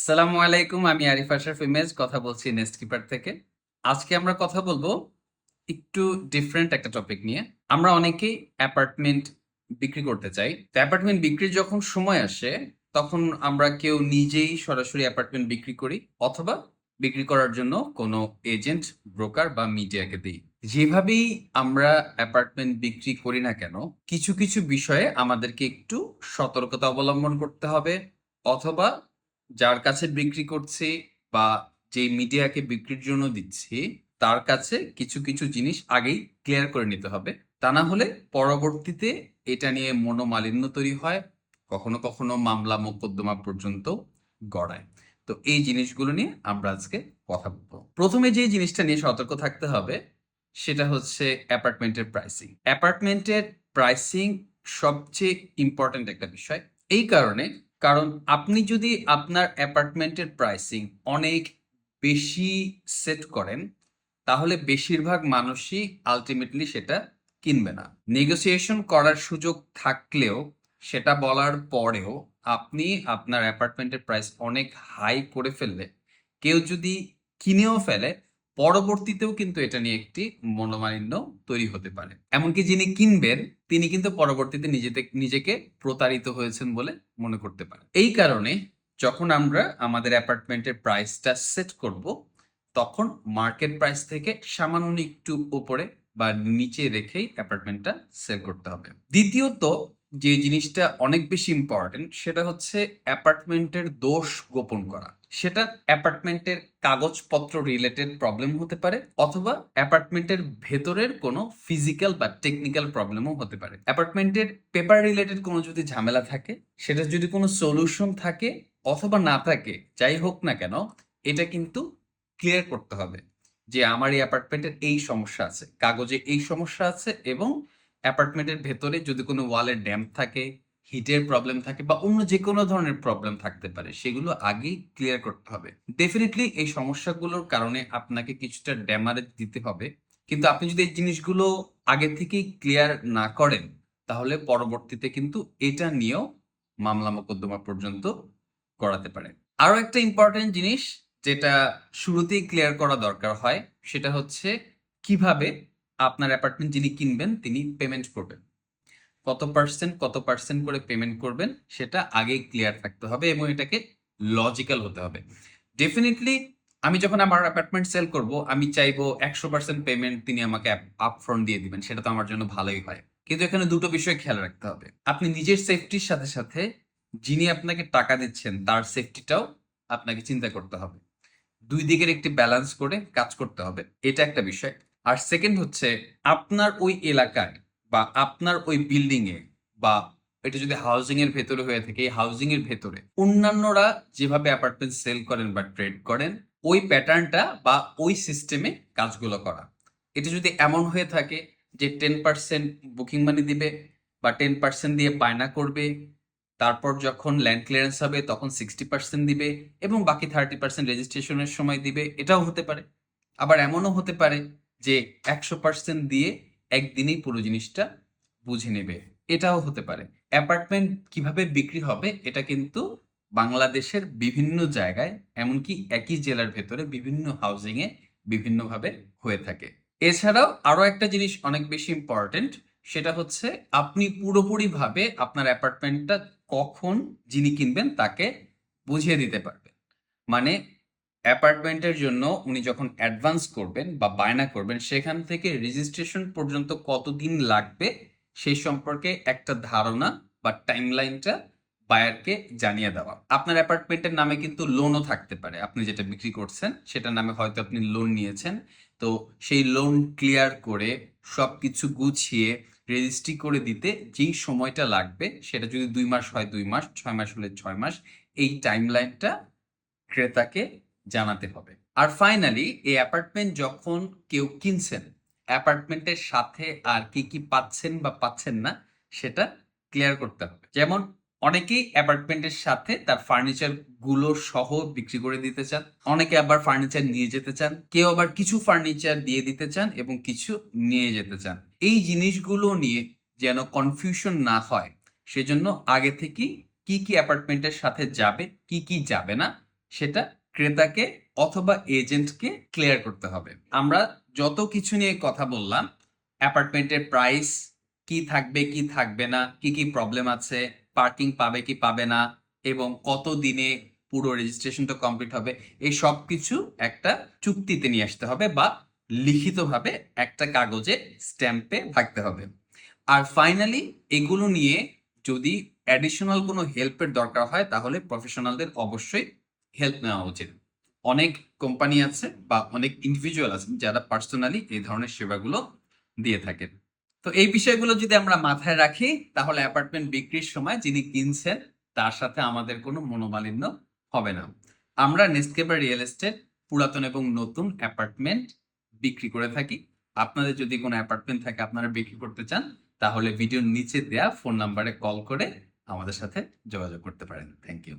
আসসালামু আলাইকুম, আমি আরিফ আশরাফ ইমেজ, কথা বলছি নেস্ট কিপার থেকে। আজকে আমরা কথা বলব একটু ডিফারেন্ট একটা টপিক নিয়ে। আমরা অনেকেই অ্যাপার্টমেন্ট বিক্রি করতে চাই। তো অ্যাপার্টমেন্ট বিক্রির যখন সময় আসে, তখন আমরা কেউ নিজেই সরাসরি অ্যাপার্টমেন্ট বিক্রি করি, অথবা বিক্রি করার জন্য কোনো এজেন্ট ব্রোকার বা মিডিয়াকে দিই। যেভাবেই আমরা অ্যাপার্টমেন্ট বিক্রি করি না কেন, কিছু কিছু বিষয়ে আমাদেরকে একটু সতর্কতা অবলম্বন করতে হবে, অথবা যার কাছে বিক্রি করছি বা যে মিডিয়াকে বিক্রির জন্য দিচ্ছি, তার কাছে কিছু কিছু জিনিস আগেই ক্লিয়ার করে নিতে হবে। তা না হলে পরবর্তীতে এটা নিয়ে মনোমালিন্য তৈরি হয়, কখনো কখনো মামলা মোকদ্দমা পর্যন্ত গড়ায়। তো এই জিনিসগুলো নিয়ে আমরা আজকে কথা বলব। প্রথমে যে জিনিসটা নিয়ে সতর্ক থাকতে হবে, সেটা হচ্ছে অ্যাপার্টমেন্টের প্রাইসিং অ্যাপার্টমেন্টের প্রাইসিং সবচেয়ে ইম্পর্ট্যান্ট একটা বিষয়। এই কারণে কারণ আপনি যদি আপনার অ্যাপার্টমেন্টের প্রাইসিং অনেক বেশি সেট করেন, তাহলে বেশিরভাগ মানুষই আলটিমেটলি সেটা কিনবে না। নেগোসিয়েশন করার সুযোগ থাকলেও, সেটা বলার পরেও আপনি আপনার অ্যাপার্টমেন্টের প্রাইস অনেক হাই করে ফেললে, কেউ যদি কিনেও ফেলে পরবর্তীতেও কিন্তু এটা নিয়ে একটি মনোমালিন্য তৈরি হতে পারে। এমনকি যিনি কিনবেন, তিনি কিন্তু পরবর্তীতে নিজেতে, নিজেকে প্রতারিত হয়েছেন বলে মনে করতে পারে এই কারণে যখন আমরা আমাদের অ্যাপার্টমেন্টের প্রাইসটা সেট করব, তখন মার্কেট প্রাইস থেকে সামান্য একটু উপরে বা নিচে রেখেই অ্যাপার্টমেন্টটা সেল করতে হবে। দ্বিতীয়ত, যে জিনিসটা অনেক বেশি ইম্পর্টেন্ট সেটা হচ্ছে অ্যাপার্টমেন্টের দোষ গোপন করা। সেটা অ্যাপার্টমেন্টের কাগজপত্র রিলেটেড প্রবলেম হতে পারে, অথবা অ্যাপার্টমেন্টের ভেতরের কোনো ফিজিক্যাল বা টেকনিক্যাল প্রবলেমও হতে পারে। অ্যাপার্টমেন্টের পেপার রিলেটেড কোনো যদি ঝামেলা থাকে, সেটা যদি কোনো সলিউশন থাকে অথবা না থাকে, যাই হোক না কেন, এটা কিন্তু ক্লিয়ার করতে হবে যে আমার এই অ্যাপার্টমেন্টের এই সমস্যা আছে, কাগজে এই সমস্যা আছে এবং অ্যাপার্টমেন্টের ভেতরে যদি কোনো ওয়ালের ড্যাম্প থাকে হিটের প্রবলেম থাকে বা অন্য যে কোনো ধরনের প্রবলেম থাকতে পারে, সেগুলো আগেই ক্লিয়ার করতে হবে। ডেফিনেটলি এই সমস্যাগুলোর কারণে আপনাকে কিছুটা ড্যামারেজ দিতে হবে। কিন্তু আপনি যদি এই জিনিসগুলো আগে থেকেই ক্লিয়ার না করেন, তাহলে পরবর্তীতে কিন্তু এটা নিয়েও মামলা মোকদ্দমা পর্যন্ত করাতে পারে আরও একটা ইম্পর্টেন্ট জিনিস যেটা শুরুতেই ক্লিয়ার করা দরকার হয়, সেটা হচ্ছে কীভাবে আপনার অ্যাপার্টমেন্ট যিনি কিনবেন, তিনি পেমেন্ট করবেন। কত পার্সেন্ট কত পার্সেন্ট করে পেমেন্ট করবেন, সেটা আগেই ক্লিয়ার থাকতে হবে এবং এটাকে লজিক্যাল হতে হবে। ডেফিনেটলি আমি যখন আমার অ্যাপার্টমেন্ট সেল করব, আমি চাইব একশো পার্সেন্ট পেমেন্ট তিনি আমাকে আপফ্রন্ট দিয়ে দিবেন, সেটা তো আমার জন্য ভালোই হয়। কিন্তু এখানে দুটো বিষয় খেয়াল রাখতে হবে। আপনি নিজের সেফটির সাথে সাথে যিনি আপনাকে টাকা দিচ্ছেন, তার সেফটিটাও আপনাকে চিন্তা করতে হবে। দুই দিকের একটি ব্যালেন্স করে কাজ করতে হবে, এটা একটা বিষয়। আর সেকেন্ড হচ্ছে, আপনার ওই এলাকায় বা আপনার ওই বিল্ডিং এ বা এটা যদি হাউজিং এর ভেতরে হয়ে থাকে, এই হাউজিং এর ভেতরে অন্যান্যরা যেভাবে অ্যাপার্টমেন্ট সেল করেন বা ট্রেড করেন, ওই প্যাটার্নটা বা ওই সিস্টেমে কাজগুলো করা। এটা যদি এমন হয়ে থাকে যে টেন পার্সেন্ট বুকিং মানি দিবে বা টেন পার্সেন্ট দিয়ে বায়না করবে, তারপর যখন ল্যান্ড ক্লিয়ারেন্স হবে তখন সিক্সটি পার্সেন্ট দিবে এবং বাকি থার্টি পার্সেন্ট রেজিস্ট্রেশনের সময় দিবে, এটাও হতে পারে। আবার এমনও হতে পারে যে একশো পার্সেন্ট দিয়ে একদিনেই পুরো জিনিসটা বুঝে নেবে। এটাও হতে পারে। অ্যাপার্টমেন্ট কীভাবে বিক্রি হবে, এটা কিন্তু বাংলাদেশের বিভিন্ন জায়গায়, এমনকি একই জেলার ভেতরে বিভিন্ন হাউজিং এ বিভিন্নভাবে হয়ে থাকে। এছাড়াও আরও একটা জিনিস অনেক বেশি ইম্পর্টেন্ট সেটা হচ্ছে আপনি পুরোপুরিভাবে আপনার অ্যাপার্টমেন্টটা কখন যিনি কিনবেন তাকে বুঝিয়ে দিতে পারবেন। মানে অ্যাপার্টমেন্টের জন্য উনি যখন অ্যাডভান্স করবেন বা বায়না করবেন, সেখান থেকে রেজিস্ট্রেশন পর্যন্ত কতদিন লাগবে সেই সম্পর্কে একটা ধারণা বা টাইমলাইনটা বায়ারকে জানিয়ে দেওয়া। আপনার অ্যাপার্টমেন্টের নামে কিন্তু লোনও থাকতে পারে। আপনি যেটা বিক্রি করছেন, সেটার নামে হয়তো আপনি লোন নিয়েছেন। তো সেই লোন ক্লিয়ার করে সব কিছু গুছিয়ে রেজিস্ট্রি করে দিতে যেই সময়টা লাগবে, সেটা যদি দুই মাস হয় দুই মাস, ছয় মাস হলে ছয় মাস, এই টাইমলাইনটা ক্রেতাকে জানাতে হবে। আর ফাইনালি এই অ্যাপার্টমেন্ট যখন কেউ কিনছেন অ্যাপার্টমেন্টের সাথে আর কি কি পাচ্ছেন বা পাচ্ছেন না, সেটা ক্লিয়ার করতে হবে। যেমন অনেকেই অ্যাপার্টমেন্টের সাথে তার ফার্নিচারগুলো সহ বিক্রি করে দিতে চান, অনেকে আবার ফার্নিচার নিয়ে যেতে চান, কেউ আবার কিছু ফার্নিচার দিয়ে দিতে চান এবং কিছু নিয়ে যেতে চান। এই জিনিসগুলো নিয়ে যেন কনফিউশন না হয়, সেজন্য আগে থেকেই কি কি অ্যাপার্টমেন্টের সাথে যাবে, কি কি যাবে না, সেটা ক্রেতাকে অথবা এজেন্টকে ক্লিয়ার করতে হবে। আমরা যত কিছু নিয়ে কথা বললাম অ্যাপার্টমেন্টের প্রাইস কি থাকবে কি থাকবে না, কি কি প্রবলেম আছে পার্কিং পাবে, কি পাবে না, এবং কত দিনে পুরো রেজিস্ট্রেশনটা কমপ্লিট হবে, এই সব কিছু একটা চুক্তিতে নিয়ে আসতে হবে বা লিখিতভাবে একটা কাগজে স্ট্যাম্পে থাকতে হবে। আর ফাইনালি এগুলো নিয়ে যদি অ্যাডিশনাল কোনো হেল্পের দরকার হয়, তাহলে প্রফেশনালদের অবশ্যই হেল্প নেওয়া উচিত। অনেক কোম্পানি আছে বা অনেক ইন্ডিভিজুয়াল আছেন যারা পার্সোনালি এই ধরনের সেবাগুলো দিয়ে থাকেন। তো এই বিষয়গুলো যদি আমরা মাথায় রাখি, তাহলে অ্যাপার্টমেন্ট বিক্রির সময় যিনি কিনছেন, তার সাথে আমাদের কোনো মনোমালিন্য হবে না। আমরা নেস্টকেপার রিয়েল এস্টেট পুরাতন এবং নতুন অ্যাপার্টমেন্ট বিক্রি করে থাকি। আপনাদের যদি কোনো অ্যাপার্টমেন্ট থাকে, আপনারা বিক্রি করতে চান, তাহলে ভিডিওর নিচে দেয়া ফোন নাম্বারে কল করে আমাদের সাথে যোগাযোগ করতে পারেন। Thank you